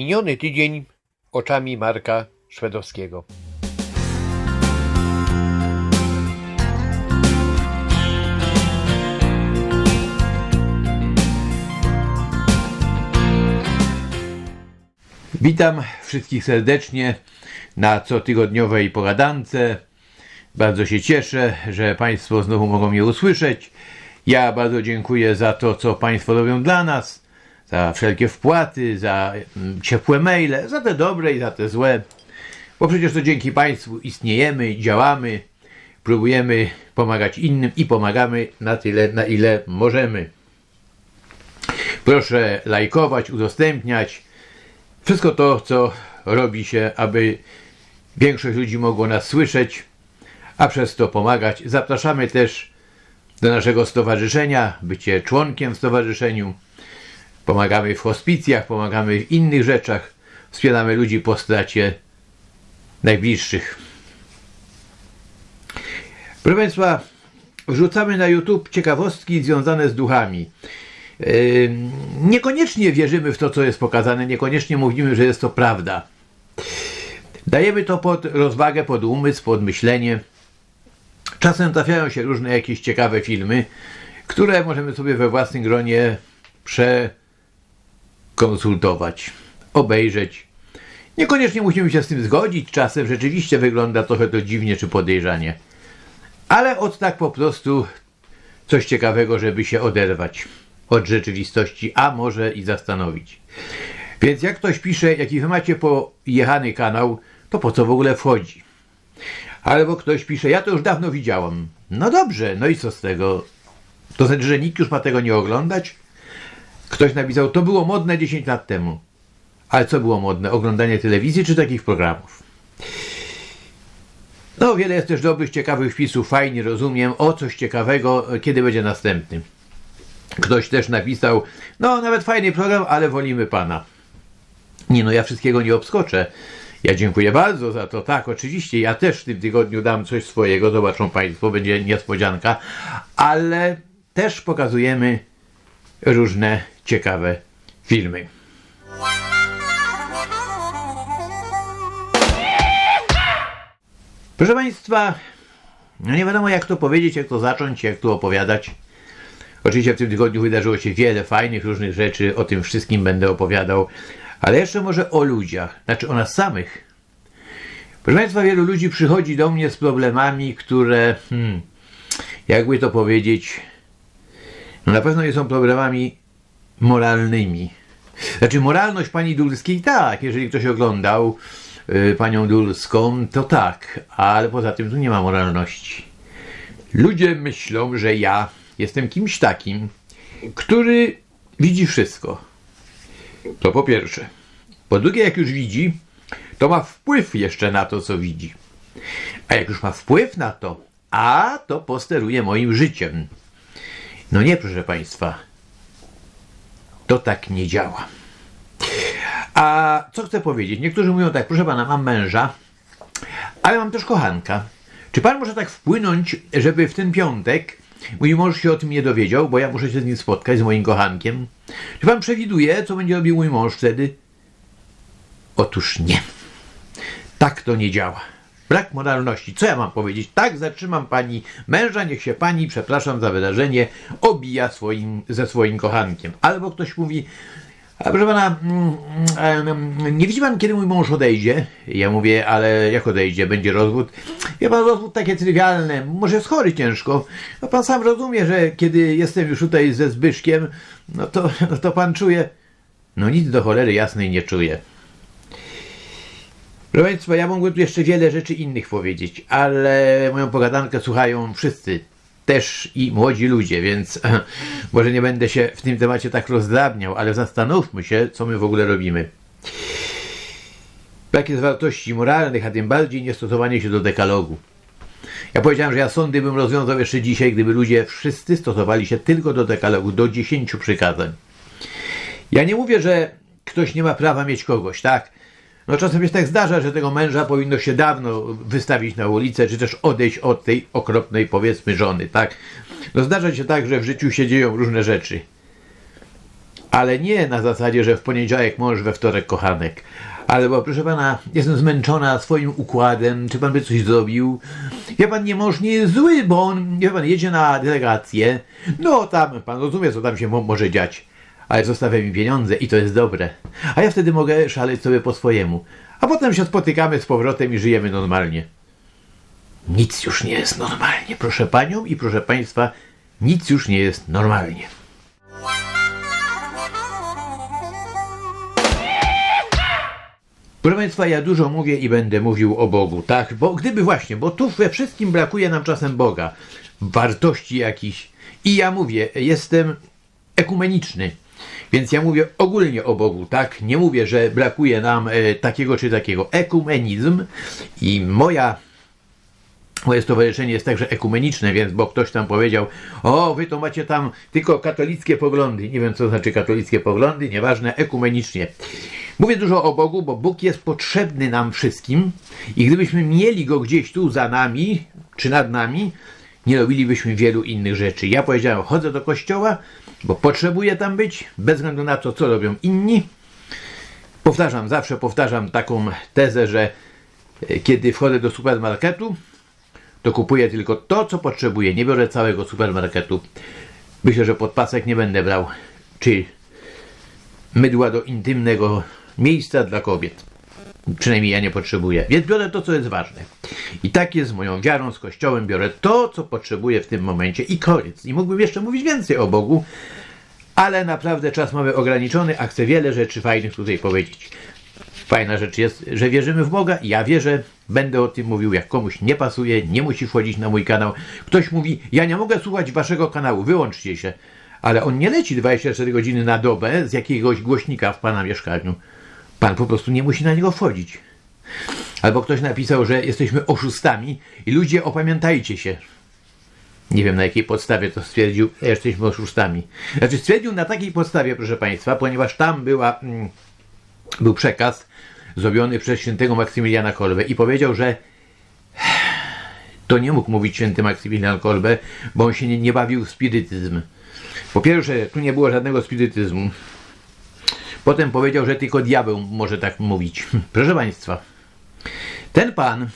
Miniony tydzień oczami Marka Szwedowskiego. Witam wszystkich serdecznie na cotygodniowej pogadance. Bardzo się cieszę, że Państwo znowu mogą mnie usłyszeć. Ja bardzo dziękuję za to, co Państwo robią dla nas, za wszelkie wpłaty, za mm, ciepłe maile, za te dobre i za te złe. Bo przecież to dzięki Państwu istniejemy, działamy, próbujemy pomagać innym i pomagamy na tyle, na ile możemy. Proszę lajkować, udostępniać. Wszystko to, co robi się, aby większość ludzi mogło nas słyszeć, a przez to pomagać. Zapraszamy też do naszego stowarzyszenia, bycie członkiem w stowarzyszeniu. Pomagamy w hospicjach, pomagamy w innych rzeczach. Wspieramy ludzi po stracie najbliższych. Proszę Państwa, wrzucamy na YouTube ciekawostki związane z duchami. Niekoniecznie wierzymy w to, co jest pokazane, niekoniecznie mówimy, że jest to prawda. Dajemy to pod rozwagę, pod umysł, pod myślenie. Czasem trafiają się różne jakieś ciekawe filmy, które możemy sobie we własnym gronie przekonsultować, obejrzeć. Niekoniecznie musimy się z tym zgodzić, czasem rzeczywiście wygląda trochę to dziwnie czy podejrzanie. Ale od tak po prostu coś ciekawego, żeby się oderwać od rzeczywistości, a może i zastanowić. Więc jak ktoś pisze, jaki wy macie pojechany kanał, to po co w ogóle wchodzi? Albo ktoś pisze, ja to już dawno widziałam. No dobrze, no i co z tego? To znaczy, że nikt już ma tego nie oglądać? Ktoś napisał, to było modne 10 lat temu. Ale co było modne? Oglądanie telewizji czy takich programów? No, wiele jest też dobrych, ciekawych wpisów, fajnie rozumiem. O, coś ciekawego, kiedy będzie następny. Ktoś też napisał, no nawet fajny program, ale wolimy pana. Nie no, ja wszystkiego nie obskoczę. Ja dziękuję bardzo za to. Tak, oczywiście, ja też w tym tygodniu dam coś swojego, zobaczą Państwo, będzie niespodzianka, ale też pokazujemy różne ciekawe filmy. Proszę Państwa, no nie wiadomo jak to powiedzieć, jak to zacząć, jak tu opowiadać. Oczywiście w tym tygodniu wydarzyło się wiele fajnych, różnych rzeczy, o tym wszystkim będę opowiadał, ale jeszcze może o ludziach, znaczy o nas samych. Proszę Państwa, wielu ludzi przychodzi do mnie z problemami, które, hmm, jakby to powiedzieć, na pewno nie są problemami moralnymi. Znaczy, moralność pani Dulskiej tak, jeżeli ktoś oglądał y, panią Dulską, to tak, ale poza tym tu nie ma moralności. Ludzie myślą, że ja jestem kimś takim, który widzi wszystko. To po pierwsze. Po drugie, jak już widzi, to ma wpływ jeszcze na to, co widzi. A jak już ma wpływ na to, a to posteruje moim życiem. No nie, proszę Państwa. To tak nie działa. A co chcę powiedzieć? Niektórzy mówią tak, proszę Pana, mam męża, ale mam też kochanka. Czy Pan może tak wpłynąć, żeby w ten piątek mój mąż się o tym nie dowiedział, bo ja muszę się z nim spotkać, z moim kochankiem? Czy Pan przewiduje, co będzie robił mój mąż wtedy? Otóż nie. Tak to nie działa. Brak moralności. Co ja mam powiedzieć? Tak, zatrzymam pani męża, niech się pani, przepraszam za wydarzenie, obija swoim, ze swoim kochankiem. Albo ktoś mówi, a proszę pana, mm, mm, nie widzi pan, kiedy mój mąż odejdzie? Ja mówię, ale jak odejdzie? Będzie rozwód? Ja pan, rozwód takie trywialne, może jest chory ciężko. No pan sam rozumie, że kiedy jestem już tutaj ze Zbyszkiem, no to, no to pan czuje, no nic do cholery jasnej nie czuje. Proszę Państwa, ja mógłbym tu jeszcze wiele rzeczy innych powiedzieć, ale moją pogadankę słuchają wszyscy, też i młodzi ludzie, więc może nie będę się w tym temacie tak rozdrabniał, ale zastanówmy się, co my w ogóle robimy. Brak jest wartości moralnych, a tym bardziej niestosowanie się do dekalogu. Ja powiedziałem, że ja sądy bym rozwiązał jeszcze dzisiaj, gdyby ludzie wszyscy stosowali się tylko do dekalogu, do dziesięciu przykazań. Ja nie mówię, że ktoś nie ma prawa mieć kogoś, tak? No czasem się tak zdarza, że tego męża powinno się dawno wystawić na ulicę, czy też odejść od tej okropnej, powiedzmy, żony, tak? No zdarza się tak, że w życiu się dzieją różne rzeczy. Ale nie na zasadzie, że w poniedziałek mąż, we wtorek kochanek. Ale bo proszę pana, jestem zmęczona swoim układem, czy pan by coś zrobił? Wie pan, nie mąż nie jest zły, bo on, wie pan, jedzie na delegację. No tam, pan rozumie, co tam się mo- może dziać. Ale zostawia mi pieniądze i to jest dobre. A ja wtedy mogę szaleć sobie po swojemu. A potem się spotykamy z powrotem i żyjemy normalnie. Nic już nie jest normalnie, proszę panią i proszę państwa, nic już nie jest normalnie. Proszę Państwa, ja dużo mówię i będę mówił o Bogu, tak? Bo gdyby właśnie, bo tu we wszystkim brakuje nam czasem Boga, wartości jakichś. I ja mówię, jestem ekumeniczny, więc ja mówię ogólnie o Bogu, tak? Nie mówię, że brakuje nam e, takiego czy takiego. Ekumenizm i moja Moje stowarzyszenie jest także ekumeniczne, więc bo ktoś tam powiedział, o, wy to macie tam tylko katolickie poglądy. Nie wiem, co znaczy katolickie poglądy, nieważne, ekumenicznie. Mówię dużo o Bogu, bo Bóg jest potrzebny nam wszystkim i gdybyśmy mieli Go gdzieś tu za nami, czy nad nami, nie robilibyśmy wielu innych rzeczy. Ja powiedziałem, chodzę do kościoła, bo potrzebuję tam być, bez względu na to, co robią inni. Powtarzam, zawsze powtarzam taką tezę, że e, kiedy wchodzę do supermarketu, to kupuję tylko to, co potrzebuję. Nie biorę całego supermarketu. Myślę, że podpasek nie będę brał. Czy mydła do intymnego miejsca dla kobiet. Przynajmniej ja nie potrzebuję. Więc biorę to, co jest ważne. I tak jest z moją wiarą, z Kościołem. Biorę to, co potrzebuję w tym momencie i koniec. I mógłbym jeszcze mówić więcej o Bogu, ale naprawdę czas mamy ograniczony, a chcę wiele rzeczy fajnych tutaj powiedzieć. Fajna rzecz jest, że wierzymy w Boga. Ja wierzę, będę o tym mówił. Jak komuś nie pasuje, nie musi wchodzić na mój kanał. Ktoś mówi, ja nie mogę słuchać waszego kanału, wyłączcie się. Ale on nie leci 24 godziny na dobę z jakiegoś głośnika w pana mieszkaniu. Pan po prostu nie musi na niego wchodzić. Albo ktoś napisał, że jesteśmy oszustami i ludzie opamiętajcie się. Nie wiem na jakiej podstawie to stwierdził, że jesteśmy oszustami. Znaczy stwierdził na takiej podstawie, proszę Państwa, ponieważ tam była, mm, był przekaz zrobiony przez świętego Maksymiliana Kolbę i powiedział, że to nie mógł mówić święty Maksymilian Kolbe, bo on się nie, nie bawił w spirytyzm. Po pierwsze, tu nie było żadnego spirytyzmu. Potem powiedział, że tylko diabeł może tak mówić. Proszę Państwa, ten pan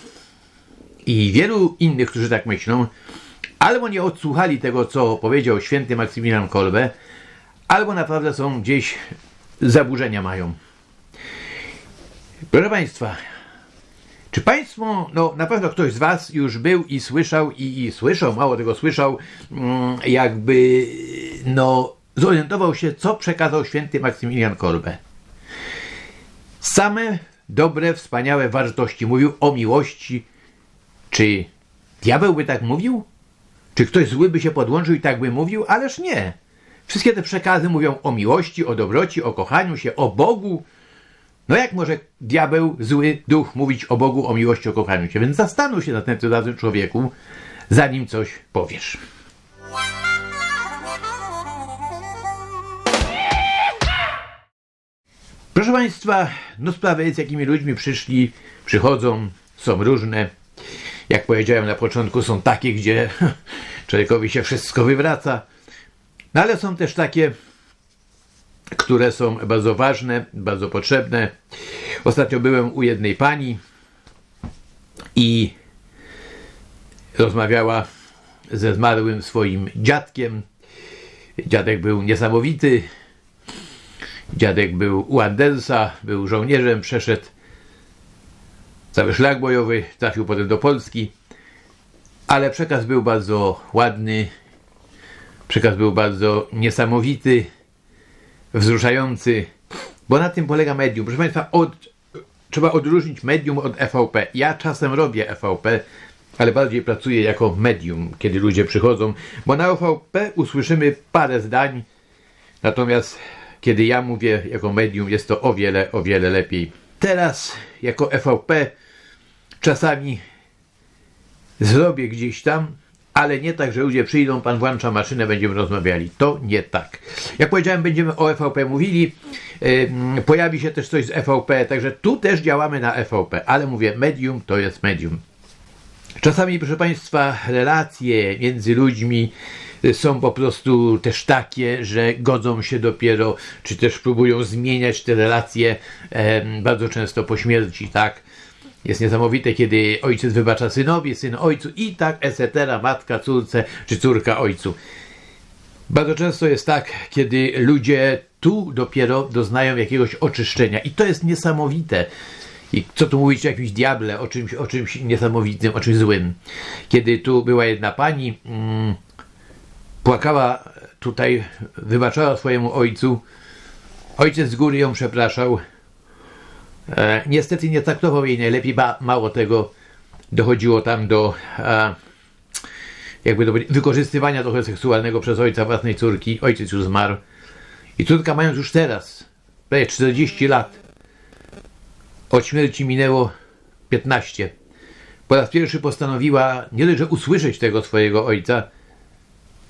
i wielu innych, którzy tak myślą, albo nie odsłuchali tego, co powiedział święty Maksymilian Kolbe, albo naprawdę są gdzieś zaburzenia mają. Proszę Państwa, czy Państwo, no na pewno ktoś z Was już był i słyszał, i, i słyszał, mało tego słyszał, mm, jakby, no, zorientował się, co przekazał święty Maksymilian Kolbe. Same dobre, wspaniałe wartości. Mówił o miłości. Czy diabeł by tak mówił? Czy ktoś zły by się podłączył i tak by mówił? Ależ nie. Wszystkie te przekazy mówią o miłości, o dobroci, o kochaniu się, o Bogu. No jak może diabeł, zły duch mówić o Bogu, o miłości, o kochaniu się? Więc zastanów się nad tym razem człowieku, zanim coś powiesz. Proszę Państwa, no sprawa jest, jakimi ludźmi przyszli, przychodzą, są różne. Jak powiedziałem na początku, są takie, gdzie człowiekowi się wszystko wywraca. No ale są też takie, które są bardzo ważne, bardzo potrzebne. Ostatnio byłem u jednej pani i rozmawiała ze zmarłym swoim dziadkiem. Dziadek był niesamowity. Dziadek był u Andersa, był żołnierzem, przeszedł cały szlak bojowy, trafił potem do Polski. Ale przekaz był bardzo ładny, przekaz był bardzo niesamowity wzruszający, bo na tym polega medium. Proszę Państwa, od, trzeba odróżnić medium od EVP. Ja czasem robię EVP, ale bardziej pracuję jako medium, kiedy ludzie przychodzą, bo na EVP usłyszymy parę zdań, natomiast kiedy ja mówię jako medium, jest to o wiele, o wiele lepiej. Teraz jako EVP czasami zrobię gdzieś tam, ale nie tak, że ludzie przyjdą, pan włącza maszynę, będziemy rozmawiali. To nie tak. Jak powiedziałem, będziemy o EVP mówili. Pojawi się też coś z EVP, także tu też działamy na EVP, ale mówię, medium to jest medium. Czasami, proszę Państwa, relacje między ludźmi są po prostu też takie, że godzą się dopiero, czy też próbują zmieniać te relacje em, bardzo często po śmierci, tak? Jest niesamowite, kiedy ojciec wybacza synowi, syn ojcu i tak etc., matka córce, czy córka ojcu. Bardzo często jest tak, kiedy ludzie tu dopiero doznają jakiegoś oczyszczenia i to jest niesamowite. I co tu mówić o jakimś diable, o czymś, o czymś niesamowitym, o czymś złym. Kiedy tu była jedna pani, mm, płakała tutaj, wybaczała swojemu ojcu. Ojciec z góry ją przepraszał. E, niestety nie traktował jej najlepiej, ba, mało tego, dochodziło tam do e, jakby do wykorzystywania trochę seksualnego przez ojca własnej córki. Ojciec już zmarł. I córka mając już teraz, prawie 40 lat, od śmierci minęło 15. Po raz pierwszy postanowiła nie dość, że usłyszeć tego swojego ojca,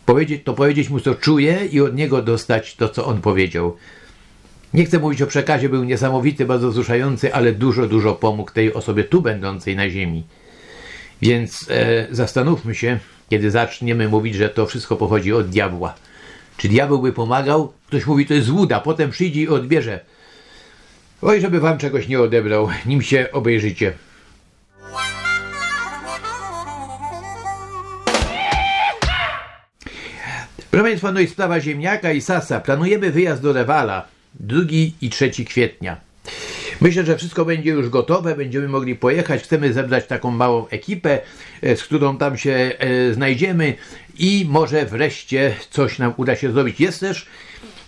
powiedzieć, to powiedzieć mu, co czuje i od niego dostać to, co on powiedział. Nie chcę mówić o przekazie, był niesamowity, bardzo wzruszający, ale dużo, dużo pomógł tej osobie tu będącej na ziemi. Więc e, zastanówmy się, kiedy zaczniemy mówić, że to wszystko pochodzi od diabła. Czy diabeł by pomagał? Ktoś mówi, to jest złuda, potem przyjdzie i odbierze. Oj, żeby wam czegoś nie odebrał, nim się obejrzycie. Proszę Państwa, no i sprawa ziemniaka i sasa. Planujemy wyjazd do Rewala 2 i 3 kwietnia. Myślę, że wszystko będzie już gotowe, będziemy mogli pojechać. Chcemy zebrać taką małą ekipę, e, z którą tam się e, znajdziemy i może wreszcie coś nam uda się zrobić. Jest też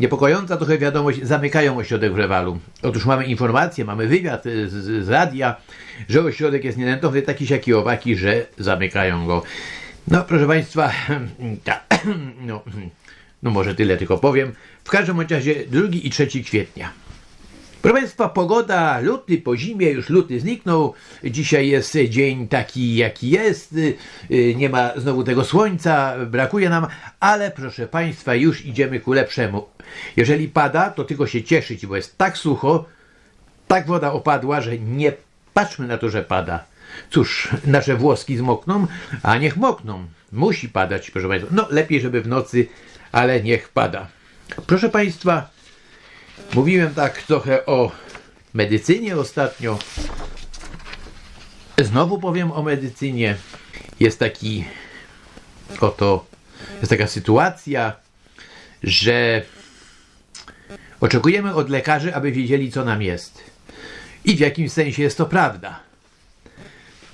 niepokojąca trochę wiadomość, zamykają ośrodek w Rewalu. Otóż mamy informację, mamy wywiad e, z, z radia, że ośrodek jest nierentowny, taki siaki owaki, że zamykają go. No, proszę Państwa, tak, no, no może tyle tylko powiem. W każdym razie 2 i 3 kwietnia. Proszę Państwa, pogoda, luty po zimie, już luty zniknął. Dzisiaj jest dzień taki, jaki jest. Y, Nie ma znowu tego słońca, brakuje nam, ale proszę Państwa, już idziemy ku lepszemu. Jeżeli pada, to tylko się cieszyć, bo jest tak sucho, tak woda opadła, że nie patrzmy na to, że pada. Cóż, nasze włoski zmokną, a niech mokną. Musi padać, proszę Państwa. No, lepiej, żeby w nocy, ale niech pada. Proszę Państwa, Mówiłem tak trochę o medycynie ostatnio. Znowu powiem o medycynie. Jest taki oto, jest taka sytuacja, że oczekujemy od lekarzy, aby wiedzieli, co nam jest. I w jakimś sensie jest to prawda.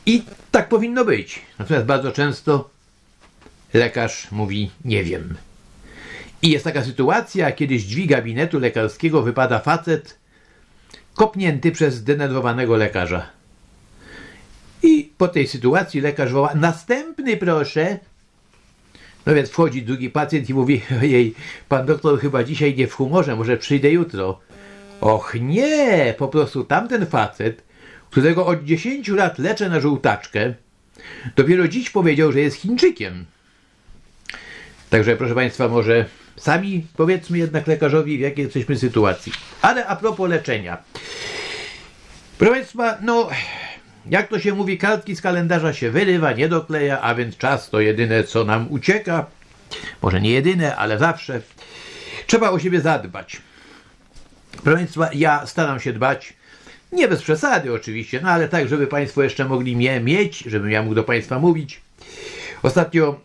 I tak powinno być. Natomiast bardzo często lekarz mówi nie wiem. I jest taka sytuacja, kiedy z drzwi gabinetu lekarskiego wypada facet kopnięty przez zdenerwowanego lekarza. I po tej sytuacji lekarz woła: Następny proszę. No więc wchodzi drugi pacjent i mówi: Ojej, pan doktor chyba dzisiaj nie w humorze, może przyjdę jutro. Och nie, po prostu tamten facet, którego od 10 lat leczę na żółtaczkę, dopiero dziś powiedział, że jest Chińczykiem. Także proszę Państwa, może sami powiedzmy jednak lekarzowi, w jakiej jesteśmy sytuacji. Ale a propos leczenia. Proszę Państwa, no jak to się mówi, kartki z kalendarza się wyrywa, nie dokleja, a więc czas to jedyne, co nam ucieka. Może nie jedyne, ale zawsze. Trzeba o siebie zadbać. Proszę Państwa, ja staram się dbać. Nie bez przesady oczywiście, no ale tak, żeby Państwo jeszcze mogli mnie mieć, żebym ja mógł do Państwa mówić. Ostatnio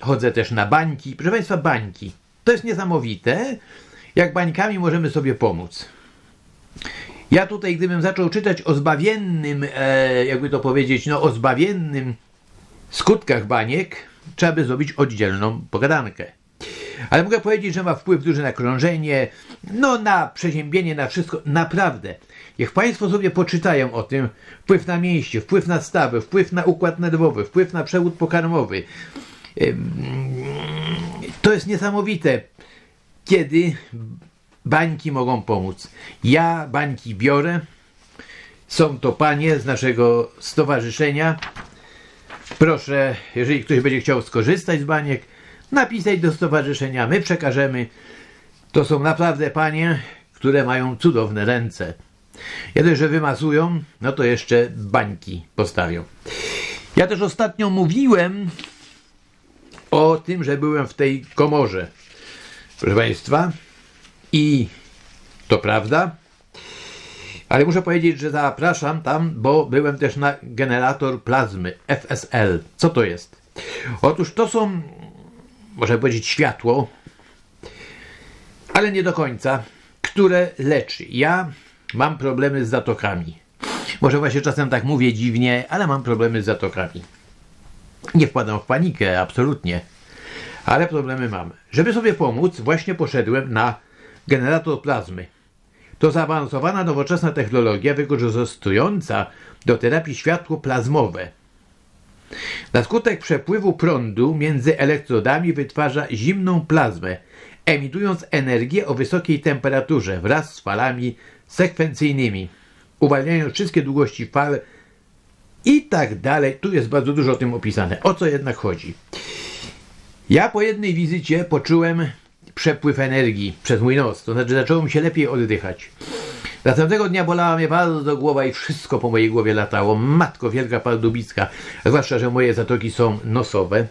chodzę też na bańki. Proszę Państwa, bańki. To jest niesamowite, jak bańkami możemy sobie pomóc. Ja tutaj, gdybym zaczął czytać o zbawiennym, e, jakby to powiedzieć, no o zbawiennym skutkach baniek, trzeba by zrobić oddzielną pogadankę. Ale mogę powiedzieć, że ma wpływ duży na krążenie, no na przeziębienie, na wszystko. Naprawdę. Niech Państwo sobie poczytają o tym. Wpływ na mięśnie, wpływ na stawy, wpływ na układ nerwowy, wpływ na przewód pokarmowy. To jest niesamowite, kiedy bańki mogą pomóc. Ja bańki biorę. Są to panie z naszego stowarzyszenia. Proszę, jeżeli ktoś będzie chciał skorzystać z baniek, napisać do stowarzyszenia, my przekażemy. To są naprawdę panie, które mają cudowne ręce. Ja dość, że wymasują, no to jeszcze bańki postawią. Ja też ostatnio mówiłem o tym, że byłem w tej komorze. Proszę Państwa, i to prawda, ale muszę powiedzieć, że zapraszam tam, bo byłem też na generator plazmy FSL. Co to jest? Otóż to są, można powiedzieć, światło, ale nie do końca, które leczy. Ja mam problemy z zatokami. Może właśnie czasem tak mówię dziwnie, ale mam problemy z zatokami. Nie wpadam w panikę, absolutnie. Ale problemy mam. Żeby sobie pomóc, właśnie poszedłem na generator plazmy. To zaawansowana nowoczesna technologia wykorzystująca do terapii światło plazmowe. Na skutek przepływu prądu między elektrodami wytwarza zimną plazmę, emitując energię o wysokiej temperaturze wraz z falami sekwencyjnymi, uwalniając wszystkie długości fal i tak dalej. Tu jest bardzo dużo o tym opisane. O co jednak chodzi? Ja po jednej wizycie poczułem przepływ energii przez mój nos, to znaczy zaczęło mi się lepiej oddychać. Następnego dnia bolała mnie bardzo głowa i wszystko po mojej głowie latało. Matko wielka pardubicka, zwłaszcza, że moje zatoki są nosowe.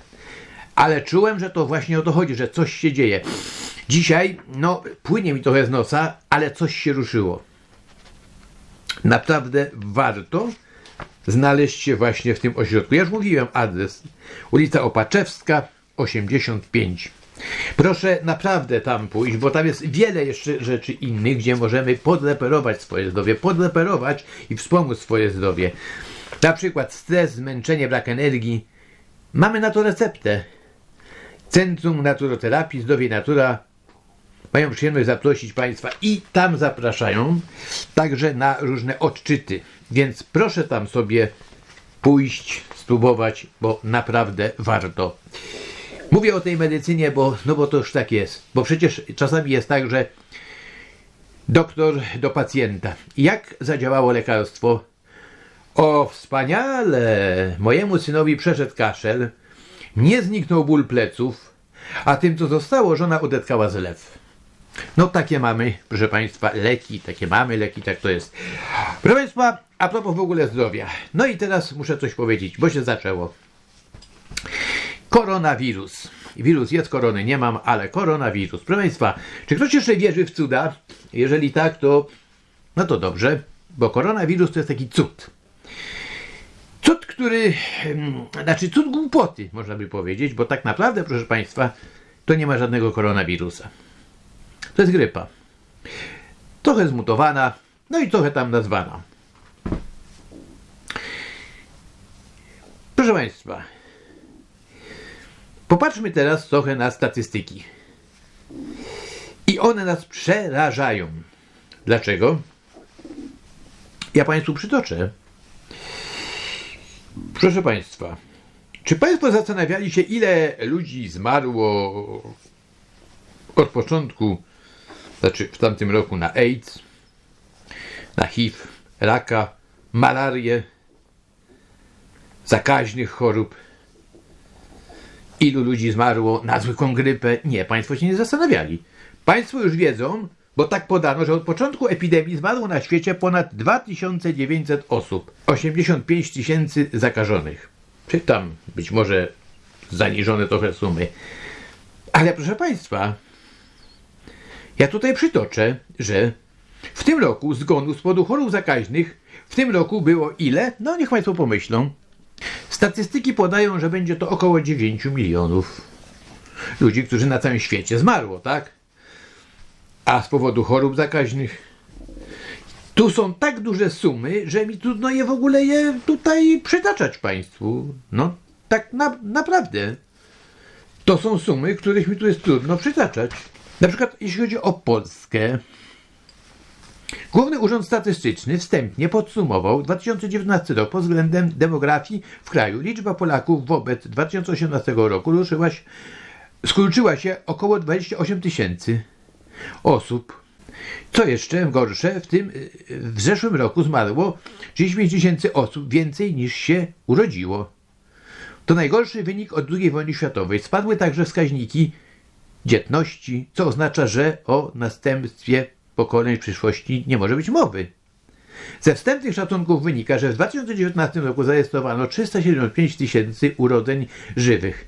Ale czułem, że to właśnie o to chodzi, że coś się dzieje. Dzisiaj, no, płynie mi trochę z nosa, ale coś się ruszyło. Naprawdę warto znaleźć się właśnie w tym ośrodku. Ja już mówiłem adres. Ulica Opaczewska, 85. Proszę naprawdę tam pójść, bo tam jest wiele jeszcze rzeczy innych, gdzie możemy podreperować swoje zdrowie, podreperować i wspomóc swoje zdrowie. Na przykład stres, zmęczenie, brak energii. Mamy na to receptę. Centrum Naturoterapii Zdrowie Natura mają przyjemność zaprosić Państwa i tam zapraszają także na różne odczyty. Więc proszę tam sobie pójść, spróbować, bo naprawdę warto. Mówię o tej medycynie, bo, no bo to już tak jest. Bo przecież czasami jest tak, że doktor do pacjenta. Jak zadziałało lekarstwo? O, wspaniale! Mojemu synowi przeszedł kaszel, nie zniknął ból pleców, a tym, co zostało, żona odetkała zlew. No takie mamy, proszę Państwa, leki, takie mamy leki, tak to jest. Proszę Państwa, a propos w ogóle zdrowia. No i teraz muszę coś powiedzieć, bo się zaczęło. Koronawirus. Wirus jest, korony nie mam, ale koronawirus. Proszę Państwa, czy ktoś jeszcze wierzy w cuda? Jeżeli tak, to no to dobrze, bo koronawirus to jest taki cud. Cud, który, znaczy cud głupoty, można by powiedzieć, bo tak naprawdę, proszę Państwa, to nie ma żadnego koronawirusa. To jest grypa. Trochę zmutowana, no i trochę tam nazwana. Proszę Państwa, popatrzmy teraz trochę na statystyki. I one nas przerażają. Dlaczego? Ja Państwu przytoczę. Proszę Państwa, czy Państwo zastanawiali się, ile ludzi zmarło od początku, znaczy w tamtym roku na AIDS, na HIV, raka, malarię, zakaźnych chorób? Ilu ludzi zmarło na zwykłą grypę? Nie, Państwo się nie zastanawiali. Państwo już wiedzą, bo tak podano, że od początku epidemii zmarło na świecie ponad 2900 osób, 85 tysięcy zakażonych. Czy tam być może zaniżone trochę sumy. Ale proszę Państwa, ja tutaj przytoczę, że w tym roku zgonów z powodu chorób zakaźnych w tym roku było ile? No niech Państwo pomyślą. Statystyki podają, że będzie to około 9 milionów ludzi, którzy na całym świecie zmarło, tak? A z powodu chorób zakaźnych tu są tak duże sumy, że mi trudno je w ogóle je tutaj przytaczać Państwu. No tak na, naprawdę. To są sumy, których mi tu jest trudno przytaczać. Na przykład jeśli chodzi o Polskę, Główny Urząd Statystyczny wstępnie podsumował 2019 rok pod względem demografii w kraju. Liczba Polaków wobec 2018 roku ruszyła się, skurczyła się około 28 tysięcy osób. Co jeszcze gorsze, w tym w zeszłym roku zmarło 35 tysięcy osób więcej niż się urodziło. To najgorszy wynik od II wojny światowej. Spadły także wskaźniki dzietności, co oznacza, że o następstwie pokoleń w przyszłości nie może być mowy. Ze wstępnych szacunków wynika, że w 2019 roku zarejestrowano 375 tysięcy urodzeń żywych,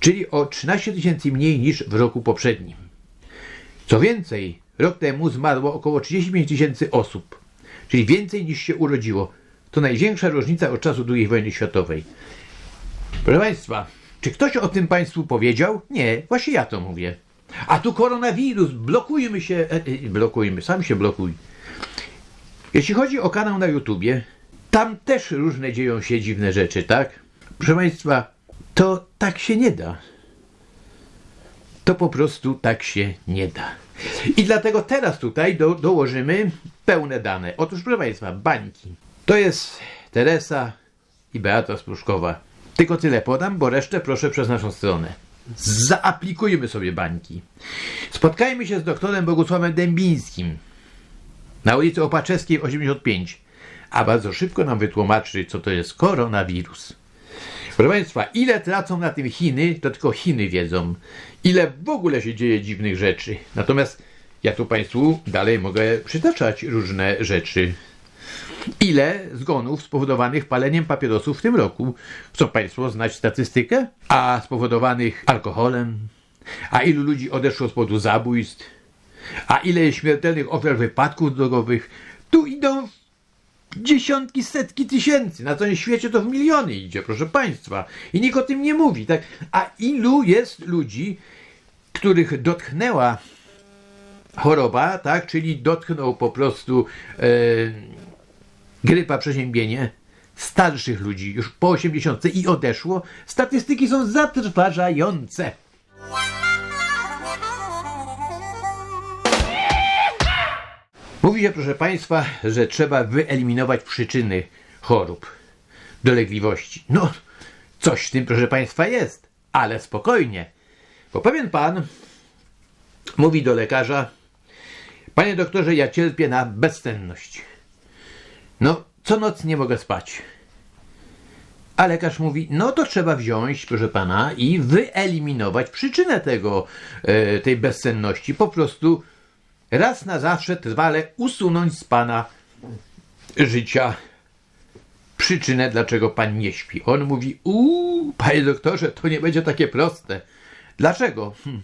czyli o 13 tysięcy mniej niż w roku poprzednim. Co więcej, rok temu zmarło około 35 tysięcy osób, czyli więcej niż się urodziło. To największa różnica od czasu II wojny światowej. Proszę Państwa, czy ktoś o tym Państwu powiedział? Nie, właśnie ja to mówię. A tu koronawirus, blokujmy się, e, e, blokujmy, sam się blokuj. Jeśli chodzi o kanał na YouTubie, tam też różne dzieją się dziwne rzeczy, tak? Proszę Państwa, to tak się nie da. To po prostu tak się nie da. I dlatego teraz tutaj do, dołożymy pełne dane. Otóż, proszę Państwa, bańki. To jest Teresa i Beata Spruszkowa. Tylko tyle podam, bo resztę proszę przez naszą stronę. Zaaplikujmy sobie bańki. Spotkajmy się z doktorem Bogusławem Dębińskim na ulicy Opaczewskiej 85, a bardzo szybko nam wytłumaczy, co to jest koronawirus. Proszę Państwa, ile tracą na tym Chiny, to tylko Chiny wiedzą. Ile w ogóle się dzieje dziwnych rzeczy. Natomiast ja tu Państwu dalej mogę przytaczać różne rzeczy. Ile zgonów spowodowanych paleniem papierosów w tym roku? Chcą Państwo znać statystykę? A spowodowanych alkoholem? A ilu ludzi odeszło z powodu zabójstw? A ile śmiertelnych ofiar wypadków drogowych? Tu idą dziesiątki, setki tysięcy. Na całym świecie to w miliony idzie, proszę Państwa. I nikt o tym nie mówi. Tak? A ilu jest ludzi, których dotknęła choroba, tak? czyli dotknął po prostu e, grypa, przeziębienie starszych ludzi, już po 80 i odeszło. Statystyki są zatrważające. Mówi się, proszę Państwa, że trzeba wyeliminować przyczyny chorób, dolegliwości. No, coś w tym, proszę Państwa, jest, ale spokojnie. Bo pewien pan mówi do lekarza: Panie doktorze, ja cierpię na bezsenność. No, co noc nie mogę spać. A lekarz mówi, no to trzeba wziąć, proszę pana, i wyeliminować przyczynę tego, e, tej bezsenności. Po prostu raz na zawsze trwale usunąć z pana życia przyczynę, dlaczego pan nie śpi. On mówi, uuu, panie doktorze, to nie będzie takie proste. Dlaczego? Hm.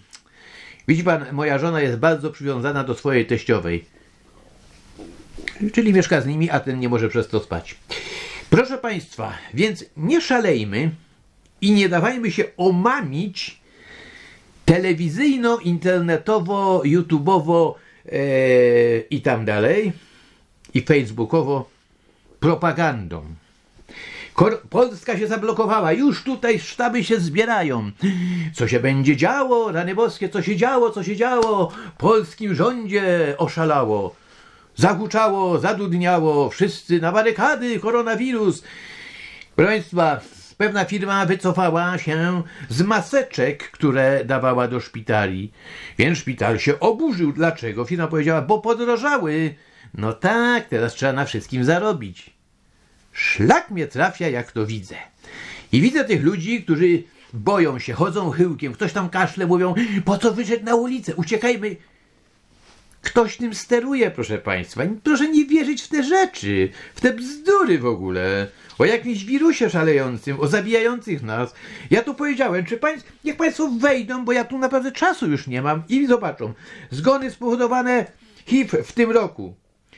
Widzi pan, moja żona jest bardzo przywiązana do swojej teściowej. Czyli mieszka z nimi, a ten nie może przez to spać. Proszę państwa, więc nie szalejmy i nie dawajmy się omamić telewizyjno, internetowo, YouTubeowo e, i tam dalej, i facebookowo propagandą. Polska się zablokowała, już tutaj sztaby się zbierają. Co się będzie działo, rany boskie, co się działo, co się działo, polskim rządzie oszalało. Zahuczało, zadudniało, wszyscy na barykady, koronawirus. Proszę Państwa, pewna firma wycofała się z maseczek, które dawała do szpitali. Więc szpital się oburzył. Dlaczego? Firma powiedziała, bo podrożały. No tak, teraz trzeba na wszystkim zarobić. Szlak mnie trafia, jak to widzę. I widzę tych ludzi, którzy boją się, chodzą chyłkiem, ktoś tam kaszle, mówią, po co wyszedł na ulicę, uciekajmy. Ktoś tym steruje, proszę Państwa. Proszę nie wierzyć w te rzeczy, w te bzdury w ogóle. O jakimś wirusie szalejącym, o zabijających nas. Ja tu powiedziałem, czy państw, niech Państwo wejdą, bo ja tu naprawdę czasu już nie mam i zobaczą. Zgony spowodowane HIV w tym roku,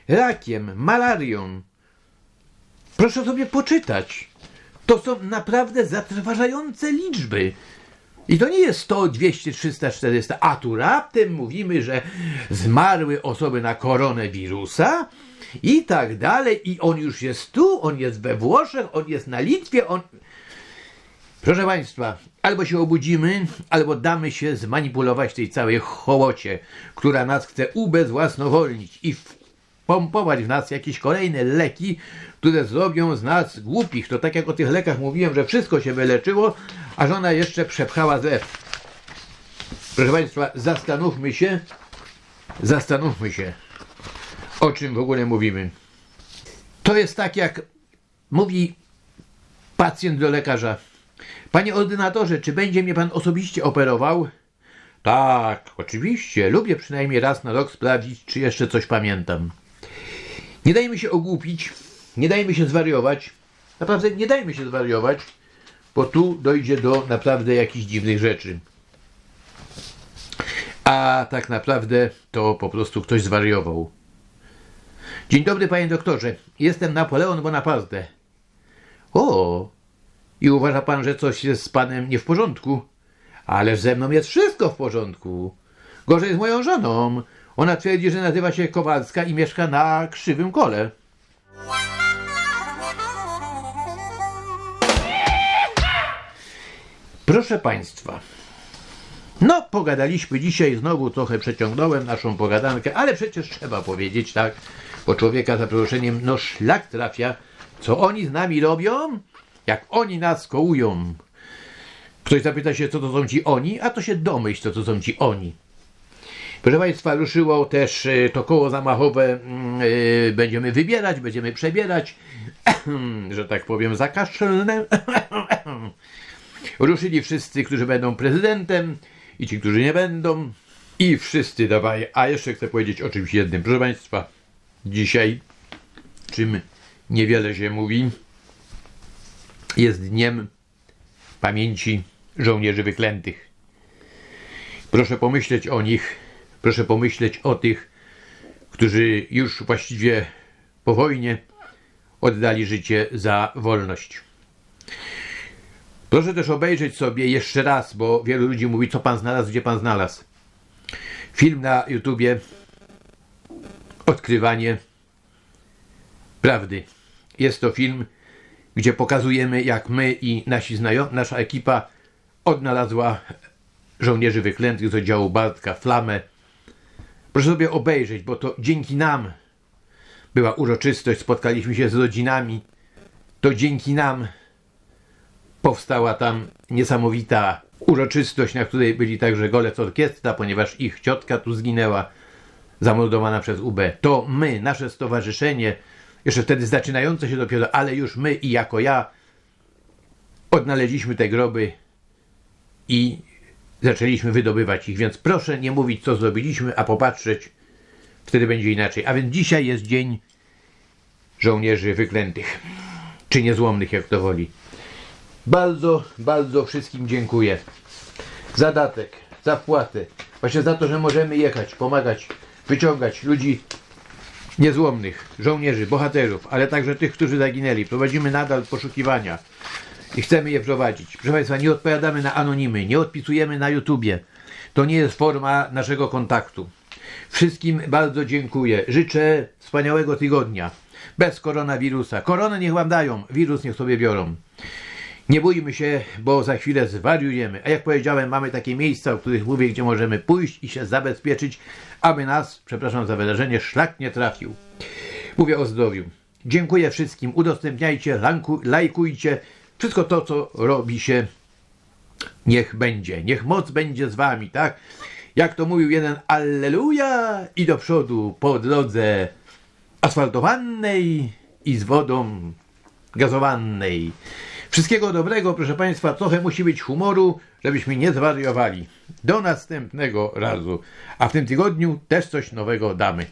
rakiem, malarią. Proszę sobie poczytać. To są naprawdę zatrważające liczby. I to nie jest 100, 200, 300, 400, a tu raptem mówimy, że zmarły osoby na koronawirusa i tak dalej. I on już jest tu, on jest we Włoszech, on jest na Litwie, on... Proszę Państwa, albo się obudzimy, albo damy się zmanipulować tej całej hołocie, która nas chce ubezwłasnowolnić i pompować w nas jakieś kolejne leki, które zrobią z nas głupich. To tak jak o tych lekach mówiłem, że wszystko się wyleczyło, a żona jeszcze przepchała zlew. Proszę Państwa, zastanówmy się, zastanówmy się, o czym w ogóle mówimy. To jest tak, jak mówi pacjent do lekarza. Panie ordynatorze, czy będzie mnie pan osobiście operował? Tak, oczywiście. Lubię przynajmniej raz na rok sprawdzić, czy jeszcze coś pamiętam. Nie dajmy się ogłupić, nie dajmy się zwariować. Naprawdę nie dajmy się zwariować. Bo tu dojdzie do naprawdę jakichś dziwnych rzeczy. A tak naprawdę to po prostu ktoś zwariował. Dzień dobry, panie doktorze. Jestem Napoleon Bonaparte. O, i uważa pan, że coś jest z panem nie w porządku? Ależ ze mną jest wszystko w porządku. Gorzej z moją żoną. Ona twierdzi, że nazywa się Kowalska i mieszka na krzywym kole. Proszę Państwa, no pogadaliśmy dzisiaj, znowu trochę przeciągnąłem naszą pogadankę, ale przecież trzeba powiedzieć, tak, bo człowieka za przeproszeniem, no szlak trafia, co oni z nami robią, jak oni nas kołują. Ktoś zapyta się, co to są ci oni, a to się domyśl, co to są ci oni. Proszę Państwa, ruszyło też e, to koło zamachowe. mm, e, Będziemy wybierać, będziemy przebierać, że tak powiem, zakaszlne. Ruszyli wszyscy, którzy będą prezydentem i ci, którzy nie będą. I wszyscy dawaj. A jeszcze chcę powiedzieć o czymś jednym. Proszę Państwa, dzisiaj, czym niewiele się mówi, jest dniem pamięci żołnierzy wyklętych. Proszę pomyśleć o nich, proszę pomyśleć o tych, którzy już właściwie po wojnie oddali życie za wolność. Proszę też obejrzeć sobie jeszcze raz, bo wielu ludzi mówi, co pan znalazł, gdzie pan znalazł. Film na YouTubie Odkrywanie prawdy. Jest to film, gdzie pokazujemy, jak my i nasi znajomi, nasza ekipa odnalazła żołnierzy wyklętych z oddziału Bartka, Flamę. Proszę sobie obejrzeć, bo to dzięki nam była uroczystość, spotkaliśmy się z rodzinami. To dzięki nam powstała tam niesamowita uroczystość, na której byli także golec orkiestra, ponieważ ich ciotka tu zginęła, zamordowana przez UB. To my, nasze stowarzyszenie, jeszcze wtedy zaczynające się dopiero, ale już my i jako ja odnaleźliśmy te groby i zaczęliśmy wydobywać ich. Więc proszę nie mówić, co zrobiliśmy, a popatrzeć, wtedy będzie inaczej. A więc dzisiaj jest dzień żołnierzy wyklętych, czy niezłomnych, jak to woli. Bardzo, bardzo wszystkim dziękuję. Za datek, za wpłatę, właśnie za to, że możemy jechać, pomagać, wyciągać ludzi niezłomnych, żołnierzy, bohaterów, ale także tych, którzy zaginęli. Prowadzimy nadal poszukiwania i chcemy je prowadzić. Proszę Państwa, nie odpowiadamy na anonimy, nie odpisujemy na YouTubie. To nie jest forma naszego kontaktu. Wszystkim bardzo dziękuję. Życzę wspaniałego tygodnia. Bez koronawirusa. Koronę niech wam dają, wirus niech sobie biorą. Nie bójmy się, bo za chwilę zwariujemy. A jak powiedziałem, mamy takie miejsca, o których mówię, gdzie możemy pójść i się zabezpieczyć, aby nas, przepraszam za wyrażenie, szlak nie trafił. Mówię o zdrowiu. Dziękuję wszystkim. Udostępniajcie, lajkujcie. Wszystko to, co robi się, niech będzie. Niech moc będzie z wami, tak? Jak to mówił jeden Alleluja i do przodu po drodze asfaltowanej i z wodą gazowanej. Wszystkiego dobrego, proszę Państwa, trochę musi być humoru, żebyśmy nie zwariowali. Do następnego razu. A w tym tygodniu też coś nowego damy.